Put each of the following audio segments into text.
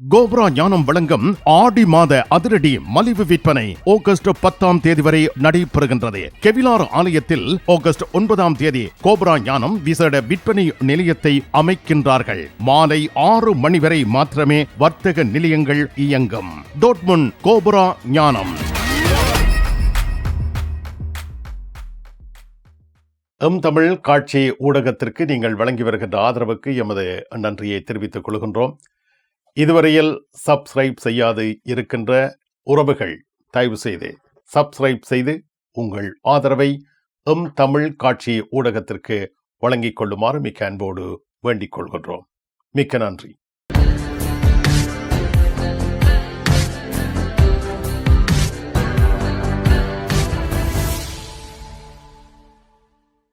Cobra ஞானம் வழங்கும் ஆடி மாத அதிரடி மலிவு விற்பனை ஆகஸ்ட் பத்தாம் தேதி வரை நடைபெறுகின்றது. கெவிலார் ஆலயத்தில் ஆகஸ்ட் ஒன்பதாம் தேதி கோப்ரா ஞானம் விசேட விற்பனை நிலையத்தை அமைக்கின்றார்கள். மாலை ஆறு மணி வரை மாத்திரமே வர்த்தக நிலையங்கள் இயங்கும். டோட்முன் கோப்ரா ஞானம். எம் தமிழ் காட்சி ஊடகத்திற்கு நீங்கள் வழங்கி வருகின்ற ஆதரவுக்கு எமது நன்றியை தெரிவித்துக் கொள்கின்றோம். இதுவரையில் சப்ஸ்கிரைப் செய்யாது இருக்கின்ற உறவுகள் தயவு செய்து சப்ஸ்கிரைப் செய்து உங்கள் ஆதரவை எம் தமிழ் காட்சி ஊடகத்திற்கு வழங்கிக் கொள்ளுமாறு மிக்க அன்போடு வேண்டிக் கொள்கின்றோம். மிக்க நன்றி.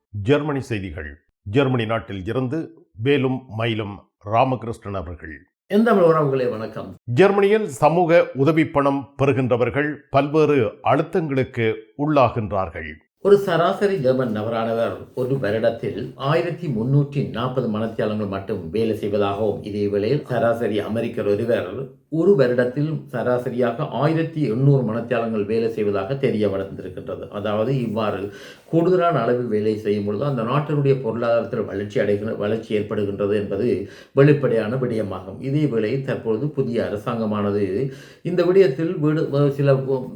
ஜெர்மனி செய்திகள். ஜெர்மனி நாட்டில் இருந்து வேலும் மயிலும் ராமகிருஷ்ணன் அவர்கள் எந்த உறவுகளே வணக்கம். ஜெர்மனியில் சமூக உதவி பணம் பெறுகின்றவர்கள் பல்வேறு அழுத்தங்களுக்கு உள்ளாகின்றார்கள். ஒரு சராசரி ஜெர்மன் நபரானவர் ஒரு வருடத்தில் ஆயிரத்தி முன்னூற்றி நாற்பது மனத்தியாளங்கள் மட்டும் வேலை செய்வதாகவும் இதே வேளையில் சராசரி அமெரிக்கர் ஒருவர் ஒரு வருடத்தில் சராசரியாக ஆயிரத்தி எண்ணூறு மனத்தியாளங்கள் வேலை செய்வதாக தெரிய வளர்ந்திருக்கின்றது அதாவது இவ்வாறு கூடுதலான அளவில் வேலை செய்யும் பொழுது அந்த நாட்டினுடைய பொருளாதாரத்தில் வளர்ச்சி அடைகிற வளர்ச்சி ஏற்படுகின்றது என்பது வெளிப்படையான விடயமாகும் இதே வேளையில் தற்பொழுது புதிய அரசாங்கமானது இந்த விடயத்தில் வீடு சில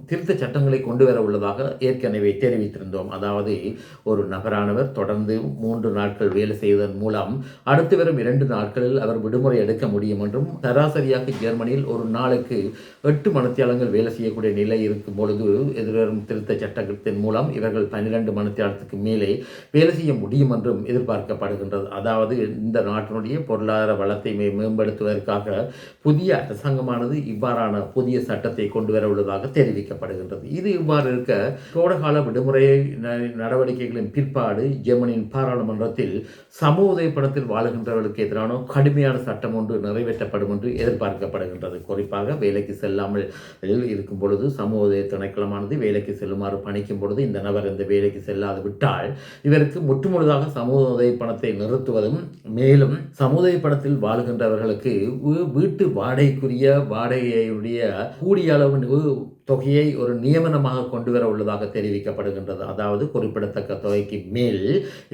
திருத்த சட்டங்களை கொண்டு வர உள்ளதாக ஏற்கனவே தெரிவித்திருந்தோம் அதாவது ஒரு நபரானவர் தொடர்ந்து மூன்று நாட்கள் வேலை செய்வதன் மூலம் அடுத்து வரும் இரண்டு நாட்களில் அவர் விடுமுறை எடுக்க முடியும் என்றும் சராசரியாக ஜெர்மனியில் ஒரு நாளுக்கு எட்டு மனத்தியாளங்கள் வேலை செய்யக்கூடிய நிலை இருக்கும் பொழுது எதிர்வரும் திருத்த சட்டத்தின் மூலம் இவர்கள் பன்னிரண்டு மனத்தியாளத்துக்கு மேலே வேலை செய்ய முடியும் என்றும் எதிர்பார்க்கப்படுகின்றது. அதாவது இந்த நாட்டினுடைய பொருளாதார வளத்தை மே- மேம்படுத்துவதற்காக புதிய அரசாங்கமானது இவ்வாறான புதிய சட்டத்தை கொண்டு வர உள்ளதாக தெரிவிக்கப்படுகின்றது. இது இவ்வாறு இருக்க கோடகால விடுமுறை நடவடிக்கைகளின் பிற்பாடு ஜெர்மனியின் பாராளுமன்றத்தில் சமூக படத்தில் வாழுகின்றவர்களுக்கு எதிரான கடுமையான சட்டம் ஒன்று நிறைவேற்றப்படும் என்று எதிர்பார்க்கப்படுகின்றது. குறிப்பாக வேலைக்கு செல்லாமல் இருக்கும் பொழுது சமூக திணைக்களமானது வேலைக்கு செல்லுமாறு பணிக்கும் பொழுது இந்த நபர் இந்த வேலைக்கு செல்லாது விட்டால் இவருக்கு முற்றுமுழுதாக சமூக உதவி பணத்தை நிறுத்துவதும் மேலும் சமூக படத்தில் பணத்தில் வாழுகின்றவர்களுக்கு வீட்டு வாடகைக்குரிய வாடகையுடைய கூடிய அளவு தொகையை ஒரு நியமனமாக கொண்டு வர உள்ளதாக தெரிவிக்கப்படுகின்றது. அதாவது குறிப்பிடத்தக்க தொகைக்கு மேல்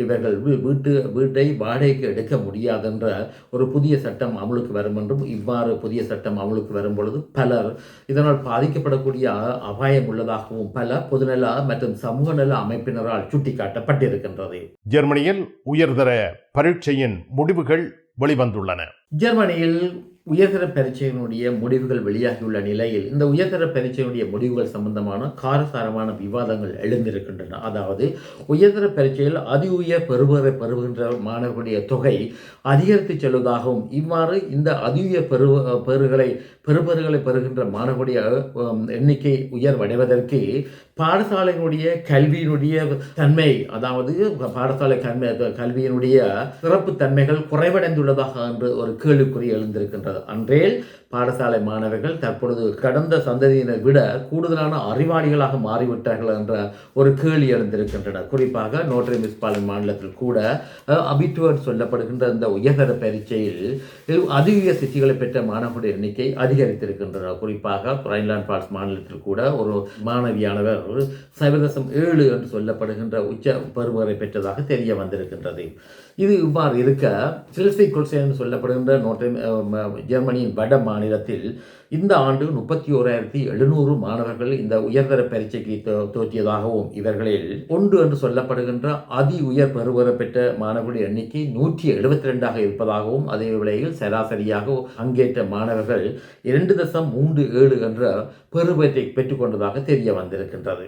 இவர்கள் வீட்டு வீட்டை வாடகைக்கு எடுக்க முடியாதென்ற ஒரு புதிய சட்டம் அமலுக்கு வரும் என்றும் இவ்வாறு புதிய சட்டம் அமலுக்கு வரும் பொழுது பலர் இதனால் பாதிக்கப்படக்கூடிய அபாயம் உள்ளதாகவும் பல பொதுநல மற்றும் சமூக நல அமைப்பினரால் சுட்டிக்காட்டப்பட்டிருக்கின்றது. ஜெர்மனியில் உயர்தர பரீட்சையின் முடிவுகள் வெளிவந்துள்ளன. ஜெர்மனியில் உயர்தர பரீட்சையினுடைய முடிவுகள் வெளியாகியுள்ள நிலையில் இந்த உயர்தர பரீட்சையினுடைய முடிவுகள் சம்பந்தமான காரசாரமான விவாதங்கள் எழுந்திருக்கின்றன. அதாவது உயர்தர பரீட்சையில் அதி உயர் பெறுவரை பெறுகின்ற மாணவர்களுடைய தொகை அதிகரித்து செல்வதாகவும் இவ்வாறு இந்த அதி உயர் பெறு பெறுகளை பெறுபவர்களை பெறுகின்ற மாணவர்களுடைய எண்ணிக்கை உயர்வடைவதற்கு பாடசாலையினுடைய கல்வியினுடைய தன்மை அதாவது பாடசாலை கல்வி கல்வியினுடைய சிறப்பு தன்மைகள் குறைவடைந்துள்ளதாக என்று ஒரு கேள்விக்குறி எழுந்திருக்கின்றது. அன்றேல் பாடசாலை மாணவர்கள் தற்பொழுது கடந்த சந்ததியினர் விட கூடுதலான அறிவாளிகளாக மாறிவிட்டார்கள் என்ற ஒரு கேள்வி எழுந்திருக்கின்றன. குறிப்பாக நோட்ரி மிஸ்பாலின் மாநிலத்தில் கூட அபிட்டுவர் சொல்லப்படுகின்ற இந்த உயர்தர பரீட்சையில் அதிக சித்திகளை பெற்ற மாணவர்களுடைய எண்ணிக்கை அதிகரித்திருக்கின்றன. குறிப்பாக ரைன்லாண்ட் பால்ஸ் மாநிலத்தில் கூட ஒரு மாணவியானவர் சைவதசம் ஏழு என்று சொல்லப்படுகின்ற உச்ச பருவரை பெற்றதாக தெரிய வந்திருக்கின்றது. இது இவ்வாறு இருக்க சில்சி கொள்சை என்று சொல்லப்படுகின்ற நோட்டை ஜெர்மனியின் வட மாநிலத்தில் இந்த ஆண்டு முப்பத்தி ஓராயிரத்தி எழுநூறு மாணவர்கள் இந்த உயர்தர பரீட்சைக்கு தோ- தோற்றியதாகவும் இவர்களில் ஒன்று என்று சொல்லப்படுகின்ற அதி உயர் பெறுவர பெற்ற மாணவர்களுடைய எண்ணிக்கை நூற்றி எழுபத்தி ரெண்டாக இருப்பதாகவும் அதே வேளையில் சராசரியாக பங்கேற்ற மாணவர்கள் இரண்டு தசம் மூன்று ஏழு என்ற பெறுவத்தை பெற்றுக்கொண்டதாக தெரிய வந்திருக்கின்றது.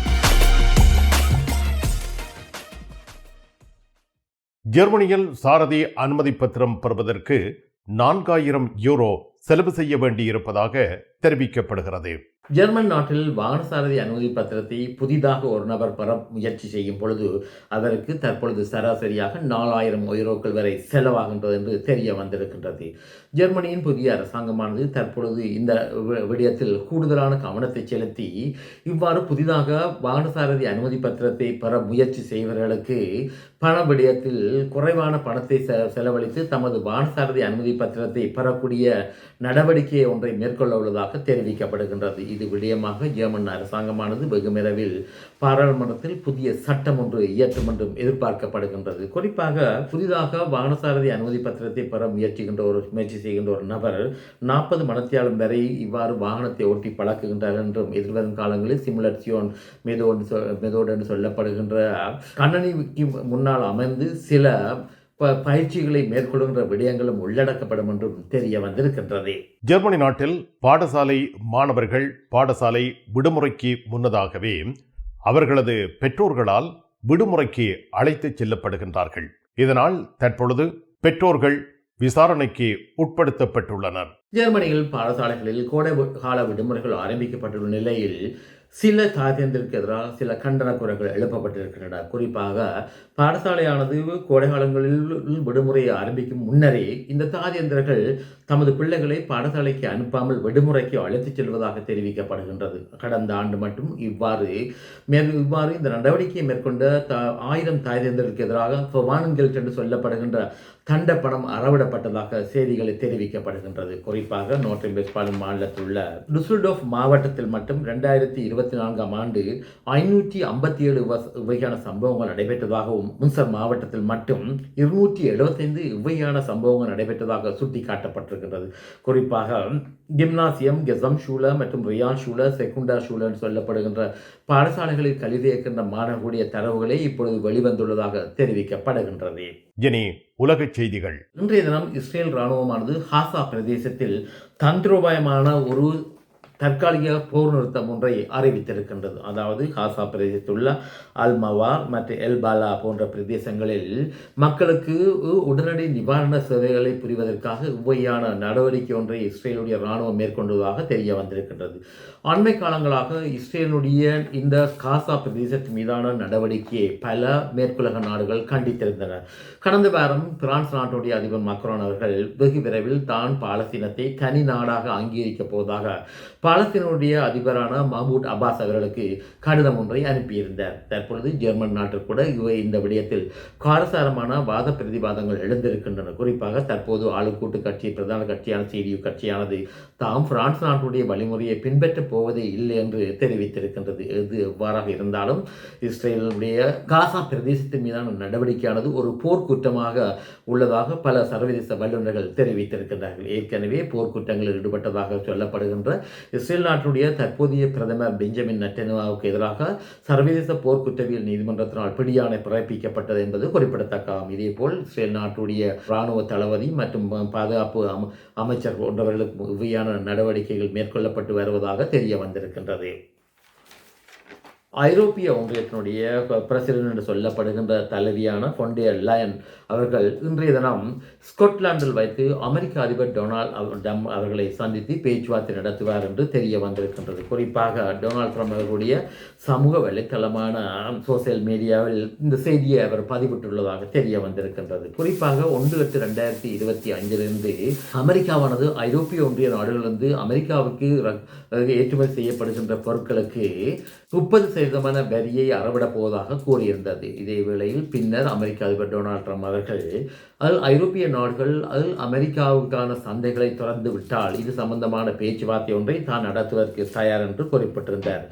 ஜெர்மனியில் சாரதி அனுமதி பத்திரம் பெறுவதற்கு நான்காயிரம் யூரோ செலவு செய்ய வேண்டியிருப்பதாக தெரிவிக்கப்படுகிறது. ஜெர்மன் நாட்டில் வாகனசாரதி அனுமதி பத்திரத்தை புதிதாக ஒரு நபர் பெற முயற்சி செய்யும் பொழுது அதற்கு தற்பொழுது சராசரியாக நாலாயிரம் யூரோக்கள் வரை செலவாகின்றது என்று தெரிய வந்திருக்கின்றது. ஜெர்மனியின் புதிய அரசாங்கமானது தற்பொழுது இந்த வி- விடயத்தில் கூடுதலான கவனத்தை செலுத்தி இவ்வாறு புதிதாக வாகனசாரதி அனுமதி பத்திரத்தை பெற முயற்சி செய்வர்களுக்கு பண விடயத்தில் குறைவான பணத்தை செலவழித்து தமது வாகனசாரதி அனுமதி பத்திரத்தை பெறக்கூடிய நடவடிக்கை ஒன்றை மேற்கொள்ள உள்ளதாக தெரிவிக்கப்படுகின்றது. இது விடயமாக ஜெர்மன் அரசாங்கமானது வெகுமிரவில் பாராளுமன்றத்தில் புதிய சட்டம் ஒன்று இயற்றும் என்றும் எதிர்பார்க்கப்படுகின்றது. குறிப்பாக புதிதாக வாகனசாரதி அனுமதி பத்திரத்தை பெற முயற்சிக்கின்ற ஒரு முயற்சி செய்கின்ற ஒரு நபர் நாற்பது மணத்தியாலும் வரை இவ்வாறு வாகனத்தை ஓட்டி பழக்குகின்றார் என்றும் எதிர்வரும் காலங்களில் சிமுலட்சியோன் மெதோடு சொ- மெதோடு என்று சொல்லப்படுகின்ற கண்ணனிக்கு முன்னால் அமைந்து சில ப- பயிற்சிகளை மேற்கொள்கின்ற விடயங்களும் உள்ளடக்கப்படும் என்றும் தெரிய வந்திருக்கின்றது. ஜெர்மனி நாட்டில் பாடசாலை மாணவர்கள் பாடசாலை விடுமுறைக்கு முன்னதாகவே அவர்களது பெற்றோர்களால் விடுமுறைக்கு அழைத்துச் செல்லப்படுகின்றார்கள். இதனால் தற்பொழுது பெற்றோர்கள் விசாரணைக்கு உட்படுத்தப்பட்டுள்ளனர். ஜெர்மனியில் பாடசாலைகளில் கோடை கால விடுமுறைகள் ஆரம்பிக்கப்பட்டுள்ள நிலையில் சில தாத்தியந்திற்கு எதிராக சில கண்டன குறைகள் எழுப்பப்பட்டிருக்கின்றன. குறிப்பாக பாடசாலையானது கோடைகாலங்களில் விடுமுறையை ஆரம்பிக்கும் முன்னரே இந்த தாதியந்திரர்கள் தமது பிள்ளைகளை பாடசாலைக்கு அனுப்பாமல் விடுமுறைக்கு அழைத்துச் செல்வதாக தெரிவிக்கப்படுகின்றது. கடந்த ஆண்டு மட்டும் இவ்வாறு மேற் இவ்வாறு இந்த நடவடிக்கையை மேற்கொண்ட த ஆயிரம் தாதியந்திரருக்கு எதிராக ஃபவானுங்கெல்ட் என்று சொல்லப்படுகின்ற தண்ட பணம் அறவிடப்பட்டதாக செய்திகளை தெரிவிக்கப்படுகின்றது. குறிப்பாக நோட்ரிம் வெஸ்பாலன் மாநிலத்தில் உள்ள டுசுல்டோஃப் மாவட்டத்தில் மட்டும் ரெண்டாயிரத்தி இருபத்தி நான்காம் ஆண்டு ஐநூற்றி ஐம்பத்தி ஏழு இவ்வகையான சம்பவங்கள் நடைபெற்றதாகவும் முன்சர் மாவட்டத்தில் மட்டும் இருநூற்றி எழுபத்தைந்து இவ்வையான சம்பவங்கள் நடைபெற்றதாக சுட்டிக்காட்டப்பட்டிருக்கின்றது குறிப்பாக கிம்னாசியம் கெசம் ஷூல மற்றும் ரியான் ஷூல செகுண்டா ஷூலன்னு சொல்லப்படுகின்ற பாடசாலைகளில் கல்வி இருக்கின்ற மாணவர்களுடைய தரவுகளே இப்பொழுது வெளிவந்துள்ளதாக தெரிவிக்கப்படுகின்றது. இனி உலகச் செய்திகள். இன்றைய தினம் இஸ்ரேல் இராணுவமானது ஹாசா பிரதேசத்தில் தந்திரோபாயமான ஒரு தற்காலிக போர் நிறுத்தம் ஒன்றை அறிவித்திருக்கின்றது. அதாவது காசா பிரதேசத்துள்ள அல்மவா மற்றும் எல்பாலா போன்ற பிரதேசங்களில் மக்களுக்கு உடனடி நிவாரண சேவைகளை புரிவதற்காக இவ்வையான நடவடிக்கை ஒன்றை இஸ்ரேலுடைய இராணுவம் மேற்கொண்டதாக தெரிய வந்திருக்கின்றது. அண்மை காலங்களாக இஸ்ரேலுடைய இந்த காசா பிரதேசத்தின் மீதான நடவடிக்கையை பல மேற்குலக நாடுகள் கண்டித்திருந்தன. கடந்த வாரம் பிரான்ஸ் நாட்டுடைய அதிபர் மக்ரோன் அவர்கள் வெகு விரைவில் தான் பாலஸ்தீனத்தை தனி நாடாக அங்கீகரிக்கப் போவதாக பாலஸ்தீனுடைய அதிபரான மஹமூத் அப்பாஸ் அவர்களுக்கு கடிதம் ஒன்றை அனுப்பியிருந்தார். தற்பொழுது ஜெர்மன் நாட்டில் கூட இவை இந்த விடயத்தில் காரசாரமான வாத பிரதிவாதங்கள் எழுந்திருக்கின்றன. குறிப்பாக தற்போது ஆளுக்கூட்டு கட்சி பிரதான கட்சியான சிடியு கட்சியானது தாம் பிரான்ஸ் நாட்டுடைய வழிமுறையை பின்பற்றப் போவதே இல்லை என்று தெரிவித்திருக்கின்றது. எது எவ்வாறாக இருந்தாலும் இஸ்ரேலுடைய காசா பிரதேசத்தின் மீதான நடவடிக்கையானது ஒரு போர்க்குற்றமாக உள்ளதாக பல சர்வதேச வல்லுநர்கள் தெரிவித்திருக்கின்றார்கள். ஏற்கனவே போர்க்குற்றங்களில் ஈடுபட்டதாக சொல்லப்படுகின்ற இஸ்ரேல் நாட்டுடைய தற்போதைய பிரதமர் பெஞ்சமின் நெட்டனுவாவுக்கு எதிராக சர்வதேச போர்க்குற்றவியல் நீதிமன்றத்தினால் பிடியாணை பிறப்பிக்கப்பட்டது என்பது குறிப்பிடத்தக்கதாகும் இதேபோல் இஸ்ரேல் நாட்டுடைய இராணுவ தளபதி மற்றும் பாதுகாப்பு அம- அமைச்சர் போன்றவர்களுக்கு உதவியான நடவடிக்கைகள் மேற்கொள்ளப்பட்டு வருவதாக தெரிய வந்திருக்கின்றது. ஐரோப்பிய ஒன்றியத்தினுடைய பிரசிடன்ட் என்று சொல்லப்படுகின்ற தலைவியான பொண்டியர் லயன் அவர்கள் இன்றைய தினம் ஸ்கொட்லாந்தில் வைத்து அமெரிக்க அதிபர் டொனால்ட் டம் அவர்களை சந்தித்து பேச்சுவார்த்தை நடத்துவார் என்று தெரிய வந்திருக்கின்றது. குறிப்பாக டொனால்ட் ட்ரம்ப் அவர்களுடைய சமூக வலைத்தளமான சோசியல் மீடியாவில் இந்த செய்தியை அவர் பதிவிட்டுள்ளதாக தெரிய வந்திருக்கின்றது. குறிப்பாக ஒன்று எட்டு ரெண்டாயிரத்தி இருபத்தி அஞ்சிலிருந்து அமெரிக்காவானது ஐரோப்பிய ஒன்றிய நாடுகளிலிருந்து அமெரிக்காவுக்கு ஏற்றுமதி செய்யப்படுகின்ற பொருட்களுக்கு முப்பது சதவீதமான வரியை அறவிடப் போவதாக கூறியிருந்தது. இதே வேளையில் பின்னர் அமெரிக்க அதிபர் டொனால்ட் ட்ரம்ப் அவர்கள் அது ஐரோப்பிய நாடுகள் அது அமெரிக்காவுக்கான சந்தைகளை திறந்து விட்டால் இது சம்பந்தமான பேச்சுவார்த்தை ஒன்றை தான் நடத்துவதற்கு தயார் என்று குறிப்பிட்டிருந்தார்.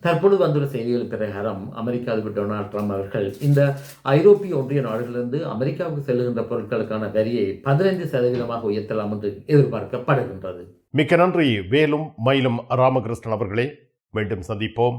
தற்பொழுது வந்துள்ள செய்திகள் பிரகாரம் அமெரிக்க அதிபர் டொனால்ட் ட்ரம்ப் அவர்கள் இந்த ஐரோப்பிய ஒன்றிய நாடுகளிலிருந்து அமெரிக்காவுக்கு செல்லுகின்ற பொருட்களுக்கான வரியை பதினைந்து சதவீதமாக உயர்த்தலாம் என்று எதிர்பார்க்கப்படுகின்றது. மிக்க நன்றி. வேலும் மயிலும் ராமகிருஷ்ணன் அவர்களே மீண்டும் சந்திப்போம்.